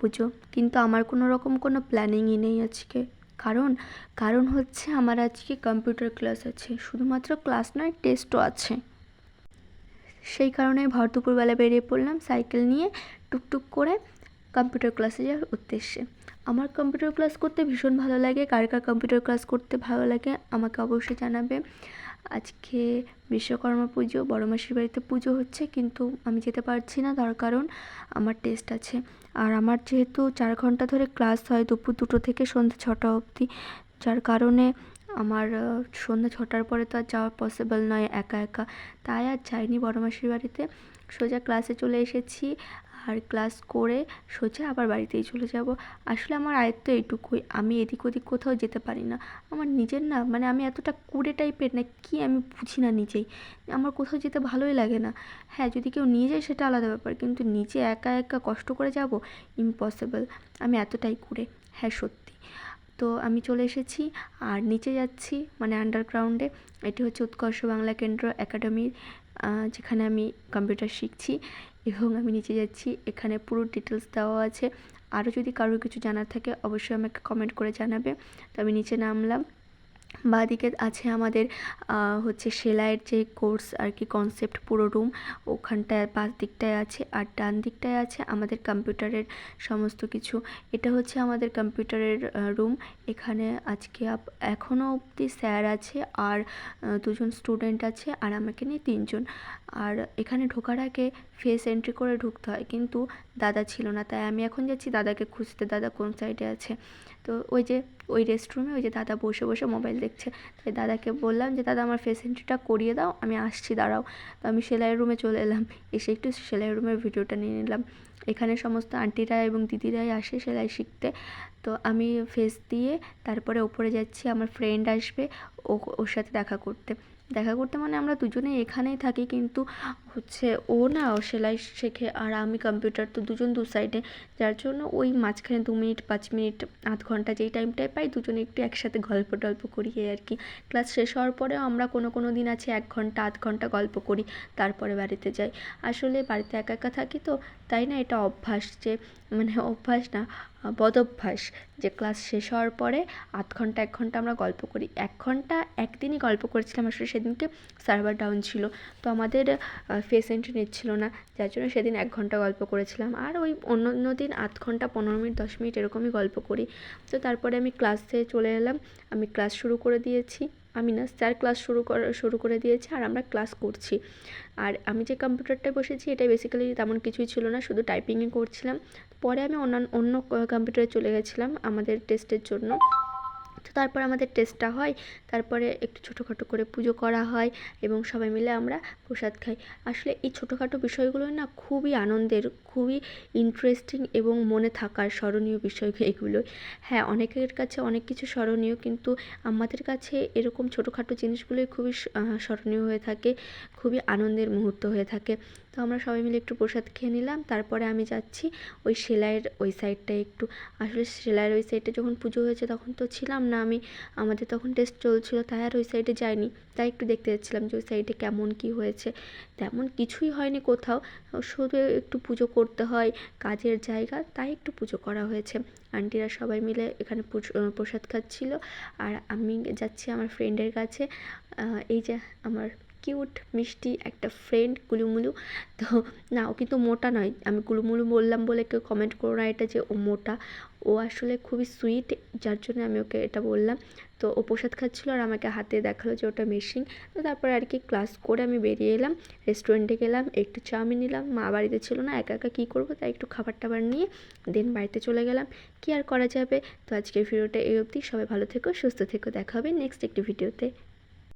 পুজো, কিন্তু আমার কোনো রকম কোনো প্ল্যানিংই নেই আজকে। কারণ কারণ হচ্ছে আমার আজকে কম্পিউটার ক্লাস আছে, শুধুমাত্র ক্লাস নয় টেস্টও আছে। সেই কারণে ভর দুপুরবেলা বেরিয়ে পড়লাম সাইকেল নিয়ে টুকটুক করে কম্পিউটার ক্লাসে যাওয়ার উদ্দেশ্যে। আমার কম্পিউটার ক্লাস করতে ভীষণ ভালো লাগে, কার কার কম্পিউটার ক্লাস করতে ভালো লাগে আমাকে অবশ্যই জানাবে। আজকে বিশ্বকর্মা পুজো, বড় মাসির বাড়িতে পুজো হচ্ছে, কিন্তু আমি যেতে পারছি না, তার কারণ আমার টেস্ট আছে। আর আমার যেহেতু চার ঘণ্টা ধরে ক্লাস হয় দুপুর দুটো থেকে সন্ধ্যে ছটা অবধি, যার কারণে আমার সন্ধ্যা ছটার পরে তো আর যাওয়া পসিবল নয় একা একা। তাই আর যাইনি বড় মাসির বাড়িতে। সোজা ক্লাসে চলে এসেছি আর ক্লাস করে সোজা আবার বাড়িতেই চলে যাব। আসলে আমার আয়ত্ত এইটুকুই। আমি এদিক ওদিক কোথাও যেতে পারি না। আমার নিজের না মানে আমি এতটা কুড়ে টাইপের না, কি আমি বুঝি না নিজেই। আমার কোথাও যেতে ভালোই লাগে না। হ্যাঁ যদি কেউ নিয়ে যায় সেটা আলাদা ব্যাপার, কিন্তু নিজে একা একা কষ্ট করে যাব ইম্পসিবল আমি এতটাই কুড়ে। হ্যাঁ সত্যি। তো আমি চলে এসেছি। আর নিচে যাচ্ছি মানে আন্ডারগ্রাউন্ডে এটি হচ্ছে উৎকর্ষ বাংলা কেন্দ্র একাডেমি যেখানে আমি কম্পিউটার শিখছি এবং আমি নিচে যাচ্ছি। এখানে পুরো ডিটেলস দেওয়া আছে। আরও যদি কারোর কিছু জানার থাকে, অবশ্যই আমাকে কমেন্ট করে জানাবে। তো আমি নিচে নামলাম। বাঁদিকে আছে আমাদের হচ্ছে সেলাইয়ের যে কোর্স আর কি কনসেপ্ট পুরো রুম ওখানটায় বাঁ দিকটায় আছে আর ডান দিকটায় আছে আমাদের কম্পিউটারের সমস্ত কিছু। এটা হচ্ছে আমাদের কম্পিউটারের রুম এখানে আজকে এখনও অবধি স্যার আছে আর দুজন স্টুডেন্ট আছে আর আমাকে নিয়ে তিনজন। আর এখানে ঢোকার আগে ফেস এন্ট্রি করে ঢুকতে হয়। কিন্তু দাদা ছিল না, তাই আমি এখন যাচ্ছি দাদাকে খুঁজতে। দাদা কোন সাইডে আছে? তো ওই যে, ওই রেস্টরুমে ওই যে দাদা বসে বসে মোবাইল দেখছে। তাই দাদাকে বললাম যে, দাদা, আমার ফেস এন্ট্রিটা করিয়ে দাও, আমি আসছি, দাঁড়াও। তো আমি সেলাইয়ের রুমে চলে এলাম। এসে একটু সেলাইয়ের রুমের ভিডিওটা নিয়ে নিলাম। এখানে সমস্ত আন্টিরা এবং দিদিরাই আসে সেলাই শিখতে। তো আমি ফেস দিয়ে, তারপরে ওপরে যাচ্ছি, আমার ফ্রেন্ড আসবে, ও, ওর সাথে দেখা করতে। দেখা করতে মানে আমরা দুজনেই এখানেই থাকি, কিন্তু হচ্ছে ও না সেলাই শেখে আর আমি কম্পিউটার তো দুজন দু সাইডে যার জন্য ওই মাঝখানে দু মিনিট, পাঁচ মিনিট, আধ ঘণ্টা যেই টাইমটায় পাই, দুজনে একটু একসাথে গল্প টল্প করি আর কি। ক্লাস শেষ হওয়ার পরেও আমরা কোনো কোনো দিন আছে এক ঘণ্টা, আধ ঘণ্টা গল্প করি, তারপরে বাড়িতে যাই। আসলে বাড়িতে একা একা থাকি তো তাই না এটা অভ্যাস যে মানে অভ্যাস না, বদভ্যাস। যে ক্লাস শেষ হওয়ার পরে আধ ঘণ্টা, এক ঘণ্টা আমরা গল্প করি। এক ঘণ্টা, একদিনই গল্প করেছিলাম। আসলে সেদিনকে সার্ভার ডাউন ছিল। তো আমাদের ফেস এন্ট্রি নিচ্ছিল না। যার জন্য সেদিন এক ঘণ্টা গল্প করেছিলাম। আর ওই অন্য অন্য দিন আধ ঘণ্টা, পনেরো মিনিট, দশ মিনিট এরকমই গল্প করি। তো তারপরে আমি ক্লাসে চলে এলাম। আমি ক্লাস শুরু করে দিয়েছি। আমি না স্যার ক্লাস শুরু করা, শুরু করে দিয়েছে আর আমরা ক্লাস করছি। আর আমি যে কম্পিউটারটায় বসেছি এটা বেসিক্যালি তেমন কিছুই ছিল না, শুধু টাইপিংই করছিলাম। পরে আমি অন্যান্য অন্য কম্পিউটারে চলে গেছিলাম আমাদের টেস্টের জন্য। তো তারপর আমাদের টেস্টটা হয়, তারপরে একটু ছোটোখাটো করে পুজো করা হয় এবং সবাই মিলে আমরা প্রসাদ খাই। আসলে এই ছোটোখাটো বিষয়গুলো না খুবই আনন্দের, খুবই ইন্টারেস্টিং এবং মনে থাকার স্মরণীয় বিষয় এগুলো। হ্যাঁ অনেকের কাছে অনেক কিছু স্মরণীয় কিন্তু আমাদের কাছে এরকম ছোটোখাটো জিনিসগুলোই খুবই স্মরণীয় হয়ে থাকে, খুবই আনন্দের মুহূর্ত হয়ে থাকে। তো আমরা সবাই মিলে একটু প্রসাদ খেয়ে নিলাম। তারপরে আমি যাচ্ছি ওই সেলাইয়ের ওই সাইডটায় একটু। আসলে সেলাইয়ের ওই সাইডে যখন পুজো হয়েছে তখন তো ছিলাম না আমি। আমাদের তখন টেস্ট চলছিল, তাই আর ওই সাইডে যাইনি। তাই একটু দেখতে যাচ্ছিলাম যে ওই সাইডে কেমন কী হয়েছে। তেমন কিছুই হয়নি কোথাও। শুধু একটু পুজো করতে হয়, কাজের জায়গা, তাই একটু পুজো করা হয়েছে। আন্টিরা সবাই মিলে এখানে প্রসাদ খাচ্ছিল। আর আমি যাচ্ছি আমার ফ্রেন্ডের কাছে। এই যে আমার কিউট, মিষ্টি একটা ফ্রেন্ড কুলুমুলু। তো না, ও কিন্তু মোটা নয়। আমি কুলুমুলু বললাম বলে কেউ কমেন্ট করো না এটা যে ও মোটা। ও আসলে খুবই সুইট যার জন্য আমি ওকে এটা বললাম। তো ও প্রসাদ খাচ্ছিলো আর আমাকে হাতে দেখাল যে ওটা মেশিন তো তারপরে আর কি ক্লাস করে আমি বেরিয়ে এলাম। রেস্টুরেন্টে গেলাম, একটু চাউমিন নিলাম। মা বাড়িতে ছিল না, একা একা কী করব? তাই একটু খাবার টাবার নিয়ে দেন বাড়িতে চলে গেলাম। কী আর করা যাবে? তো আজকের ভিডিওটা এই অবধি। সবাই ভালো থেকো, সুস্থ থেকো। দেখা হবে নেক্সট একটি ভিডিওতে